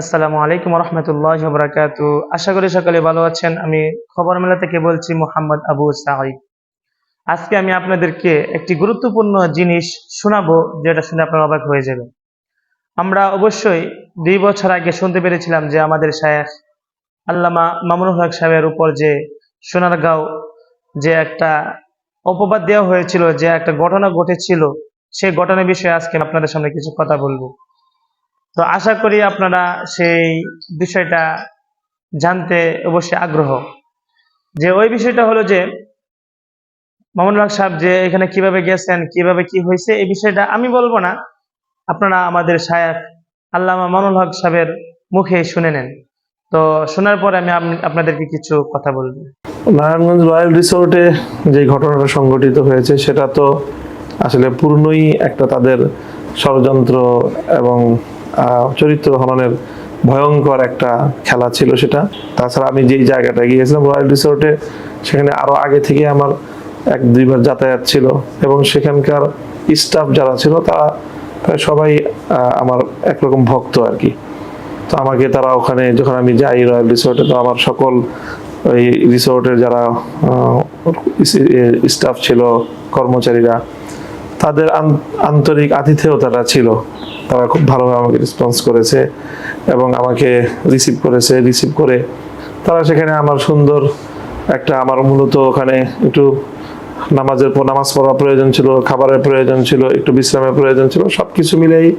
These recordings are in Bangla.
আসসালামু আলাইকুম রহমতুল্লাহ বরাকাতু আশা করি সকালে ভালো আছেন। আমি খবর মেলা থেকে বলছি মোহাম্মদ আবু সাহিদ আজকে আমি আপনাদেরকে একটি গুরুত্বপূর্ণ জিনিস শোনাবো, যেটা শুনে আপনারা অবাক হয়ে যাবেন। আমরা অবশ্যই দুই বছর আগে শুনতে পেরেছিলাম যে আমাদের শায়েখ আল্লামা মামুনুল হক সাহেবের উপর যে সোনারগাঁও যে একটা অপবাদ দেওয়া হয়েছিল, যে একটা ঘটনা ঘটেছিল সেই ঘটনার বিষয়ে আজকে আপনাদের সামনে কিছু কথা বলব। তো আশা করি আপনারা সেই বিষয়টা জানতে অবশ্যই আগ্রহ। যে ওই বিষয়টা হলো যে মামুনুল হক সাহেব যে এখানে কীভাবে গেছেন, কীভাবে কি হয়েছে, এই বিষয়টা আমি বলব না। আপনারা আমাদের শায়েখ আল্লামা মামুনুল হক সাহেবের মুখে শুনে নেন। তো শোনার পরে আমি আপ- আপনাদেরকে কিছু কথা বলব। নারায়ণগঞ্জ রয়্যাল রিসোর্টে যে ঘটনাটা সংঘটিত হয়েছে, সেটা তো আসলে পূর্ণই একটা তাদের ষড়যন্ত্র এবং চরিত্র হননের ভয়ঙ্কর একটা খেলা ছিল সেটা। তাছাড়া আমি যেই জায়গাটা গিয়েছিলাম রয়্যাল রিসোর্টে সেখানে আরও আগে থেকে আমার এক দুইবার যাতায়াত ছিল এবং সেখানকার স্টাফ যারা ছিল, তারা প্রায় সবাই আমার একরকম ভক্ত আর কি। তো আমাকে তারা ওখানে, যখন আমি যাই রয়্যাল রিসোর্টে তো আমার সকল ওই রিসোর্টের যারা স্টাফ ছিল, কর্মচারীরা তাদের আন- আন্তরিক আতিথেয়তাটা ছিল। তারা খুব ভালোভাবে আমাকে রেসপন্স করেছে এবং আমাকে রিসিভ করেছে রিসিভ করে তারা সেখানে আমার সুন্দর একটা আমার মূলত ওখানে একটু নামাজের পর, নামাজ পড়ার প্রয়োজন ছিল, খাবারের প্রয়োজন ছিল, একটু বিশ্রামের প্রয়োজন ছিল সব কিছু মিলেই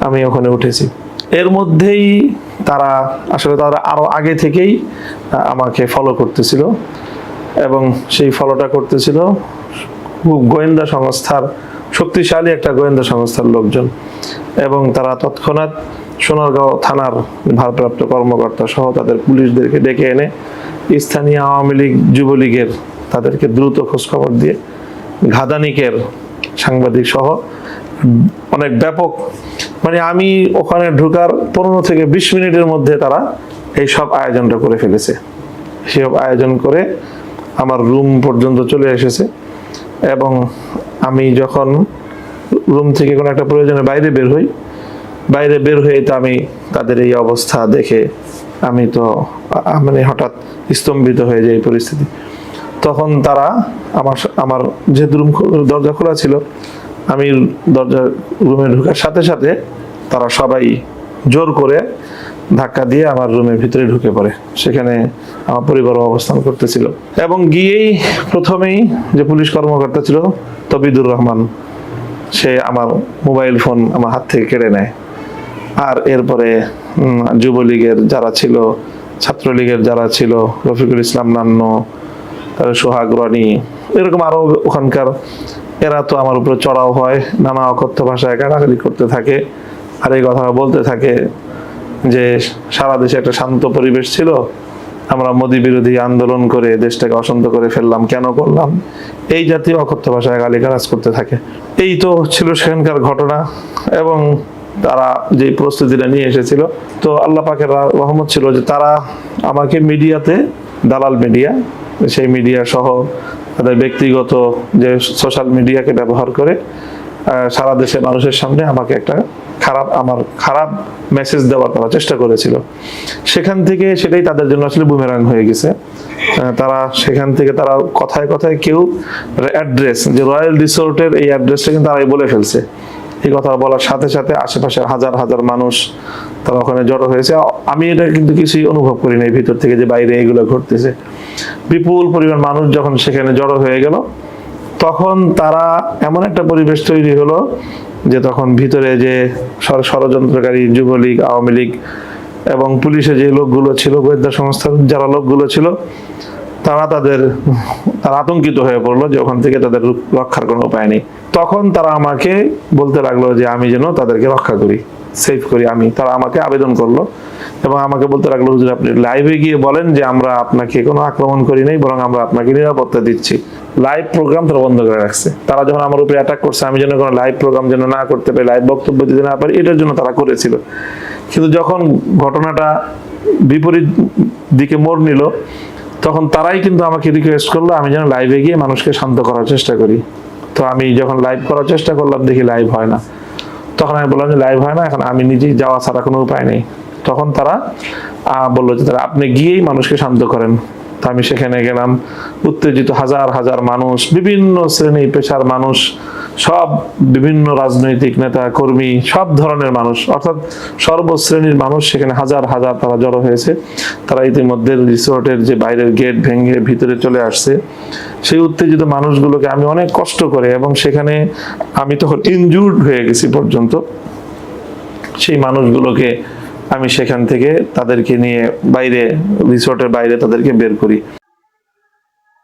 আমি ওখানে উঠেছি। এর মধ্যেই তারা, আসলে তারা আরও আগে থেকেই আমাকে ফলো করতেছিল এবং সেই ফলোটা করতেছিল খুব গোয়েন্দা সংস্থার শক্তিশালী একটা গোয়েন্দা সংস্থার লোকজন এবং তারা তৎক্ষণাৎ সোনারগাঁও থানার ভারপ্রাপ্ত কর্মকর্তা সহ তাদের পুলিশদেরকে ডেকে এনে স্থানীয় আওয়ামী লীগ, যুবলীগের তাদেরকে দ্রুত খোঁজখবর দিয়ে ঘাদানিকের সাংবাদিক সহ অনেক ব্যাপক মানে আমি ওখানে ঢুকার পনেরো থেকে বিশ মিনিটের মধ্যে তারা এই সব আয়োজনটা করে ফেলেছে। সেসব আয়োজন করে আমার রুম পর্যন্ত চলে এসেছে এবং আমি যখন রুম থেকে কোনো একটা প্রয়োজনে বাইরে বের হই, বাইরে বের হয়ে তো আমি তাদের এই অবস্থা দেখে আমি তো মানে হঠাৎ স্তম্ভিত হয়ে যায় এই পরিস্থিতি। তখন তারা আমার আমার যেহেতু রুম দরজা খোলা ছিল, আমি দরজা রুমে ঢোকার সাথে সাথে তারা সবাই জোর করে ধাক্কা দিয়ে আমার রুমের ভিতরে ঢুকে পড়ে। সেখানে আমার পরিবার অবস্থান করতেছিল। এবং গিয়েই প্রথমেই যে পুলিশ কর্মকর্তা ছিল তবিদুর রহমান, সে আমার মোবাইল ফোন আমার হাত থেকে কেড়ে নেয়। আর এরপরে যুবলীগের যারা ছিল, ছাত্রলীগের যারা ছিল, রফিকুল ইসলাম নান্ন তারপরে সোহাগ রনি, এরকম আরও ওখানকার, এরা তো আমার উপরে চড়াও হয়, নানা অকথ্য ভাষায় গালাগালি করতে থাকে, আর এই কথা বলতে থাকে যে সারা দেশে একটা শান্ত পরিবেশ ছিল আমরা মোদী বিরোধী আন্দোলন করে দেশটাকে অশান্ত করে ফেললাম, কেন করলাম? এই জাতীয় অকথ্য ভাষায় গালিগালাজ করতে থাকে। এই তো ছিল সেখানকার ঘটনা এবং তারা যে প্রস্তুতিটা নিয়ে এসেছিল, তো আল্লাহ পাকের রহমত ছিল যে তারা আমাকে মিডিয়াতে, দালাল মিডিয়া, সেই মিডিয়া সহ তাদের ব্যক্তিগত যে সোশ্যাল মিডিয়াকে ব্যবহার করে সারা দেশের মানুষের সামনে আমাকে একটা খারাপ, আমার খারাপ মেসেজ দেওয়ার তারা চেষ্টা করেছিল। সেখান থেকে সেটাই তাদের জন্য আসলে বুমেরাং হয়ে গেছে। তারা সেখান থেকে তারা কথায় কথায় কেউ অ্যাড্রেস যে রয়্যাল রিসোর্টের এই অ্যাড্রেসটা কিন্তু তারাই বলে ফেলছে। এই কথা বলার সাথে সাথে আশেপাশের হাজার হাজার মানুষ তারা ওখানে জড়ো হয়েছে। আমি এটা কিন্তু কিছুই অনুভব করি নাই ভিতর থেকে যে বাইরে এগুলো ঘটতেছে। বিপুল পরিমাণ মানুষ যখন সেখানে জড়ো হয়ে গেল তখন তারা এমন একটা পরিবেশ তৈরি হলো যে তখন ভিতরে যে ষড়যন্ত্রকারী যুবলীগ, আওয়ামী লীগ এবং পুলিশে যে লোকগুলো ছিল, গোয়েন্দা সংস্থার যারা লোকগুলো ছিল, তারা তাদের, তারা আতঙ্কিত হয়ে পড়ল যে ওখান থেকে তাদের রক্ষার কোনো উপায় নেই। তখন তারা আমাকে বলতে লাগল যে আমি যেন তাদেরকে রক্ষা করি। সেভ করি আমি। তারা আমাকে আবেদন করল এবং আমাকে বলতে লাগল, হুজুর, আপনি লাইভে গিয়ে বলেন যে আমরা আপনাকে কোনো আক্রমণ করি নাই, বরং আমরা আপনাকে নিরাপত্তা দিচ্ছি। লাইভ প্রোগ্রাম তারা বন্ধ করে রাখছে। তারা যখন আমার উপরে অ্যাটাক করছে, আমি যেন কোনো লাইভ প্রোগ্রাম যেন না করতে পারি লাইভ বক্তব্য দিতে না পারি, এটার জন্য তারা করেছিল। কিন্তু যখন ঘটনাটা বিপরীত দিকে মোড় নিল, তখন তারাই কিন্তু আমাকে রিকোয়েস্ট করল, আমি যেন লাইভে গিয়ে মানুষকে শান্ত করার চেষ্টা করি। তো আমি যখন লাইভ করার চেষ্টা করলাম, দেখি লাইভ হয় না। তখন আমি বললাম যে লাইভ হয় না, এখন আমি নিজেই যাওয়া ছাড়া কোনো উপায় নেই। তখন তারা বলল যে তারা, আপনি গিয়েই মানুষকে শান্ত করেন। তা আমি সেখানে গেলাম। উত্তেজিত হাজার হাজার মানুষ, বিভিন্ন শ্রেণি পেশার মানুষ, সব বিভিন্ন রাজনৈতিক নেতা, কর্মী, সব ধরনের মানুষ। অর্থাৎ সর্বশ্রেণীর মানুষ সেখানে হাজার হাজার তারা জড়ো হয়েছে। তারা ইতিমধ্যে রিসোর্টের যে বাইরের গেট ভেঙে ভিতরে চলে আসছে। সেই উত্তেজিত মানুষগুলোকে আমি অনেক কষ্ট করে এবং সেখানে আমি তখন ইনজুর্ড হয়ে গেছি পর্যন্ত। সেই মানুষগুলোকে আমি সেখান থেকে তাদেরকে নিয়ে বাইরে, রিসোর্টের বাইরে তাদেরকে বের করি।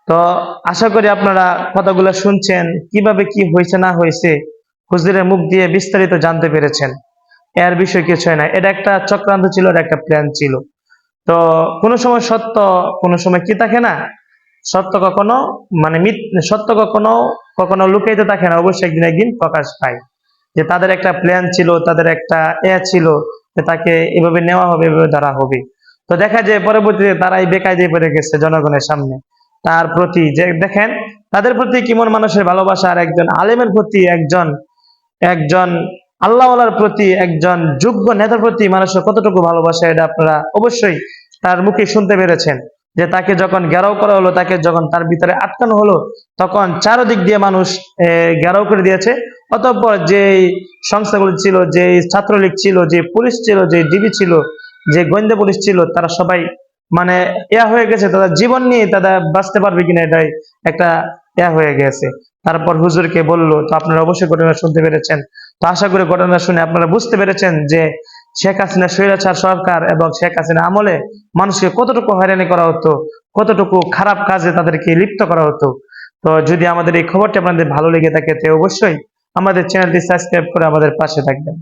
তো আশা করি আপনারা কথাগুলো শুনছেন, কীভাবে কি হয়েছে, না হয়েছে, হুজুরের মুখ দিয়ে বিস্তারিত জানতে পেরেছেন। এর বিষয় কিছু না। এটা একটা চক্রান্ত ছিল একটা প্ল্যান ছিল। তো কোনো সময় সত্য, কোনো সময় কি থাকে না? সত্য কখনো মানে সত্য কখনো কখনো লুকাইতে থাকে না। অবশ্যই একদিন একদিন প্রকাশ পায়। যে তাদের একটা প্ল্যান ছিল, তাদের একটা এ ছিল তাকে এভাবে নেওয়া হবে, এভাবে ধরা হবে। তো দেখা যায় পরবর্তীতে তারাই বেকায়দায় পড়ে গেছে জনগণের সামনে। তার প্রতি যে, দেখেন, তাদের প্রতি কিমন মানুষের ভালোবাসা আর একজন আলেমের প্রতি একজন একজন আল্লাহওয়ালার প্রতি একজন যোগ্য নেতার প্রতি মানুষের কতটুকু ভালোবাসা, এটা আপনারা অবশ্যই তার মুখে শুনতে পেরেছেন। যে তাকে যখন ঘেরাও করা হলো, তাকে যখন তার ভিতরে আটকানো হলো, তখন চারদিক দিয়ে মানুষ ঘেরাও করে দিয়েছে। অতঃপর যে সংস্থাগুলো ছিল যে ছাত্রলীগ ছিল যে পুলিশ ছিল যে ডিবি ছিল, যে গোয়েন্দা পুলিশ ছিল, তারা সবাই মানে ইয়া হয়ে গেছে। তাদের জীবন নিয়ে তারা বাঁচতে পারবে কিনা এটাই একটা ইয়া হয়ে গেছে। তারপর হুজুরকে বলল, তো আপনারা অবশ্যই ঘটনা শুনতে পেরেছেন। তো আশা করি ঘটনা শুনে আপনারা বুঝতে পেরেছেন যে শেখ হাসিনা স্বৈরাচার সরকার এবং শেখ হাসিনা আমলে মানুষকে কতটুকু হয়রানি করা হতো, কতটুকু খারাপ কাজে তাদেরকে লিপ্ত করা হতো। তো যদি আমাদের এই খবরটি আপনাদের ভালো লেগে থাকে, তে অবশ্যই আমাদের চ্যানেলটি সাবস্ক্রাইব করে আমাদের পাশে থাকবেন।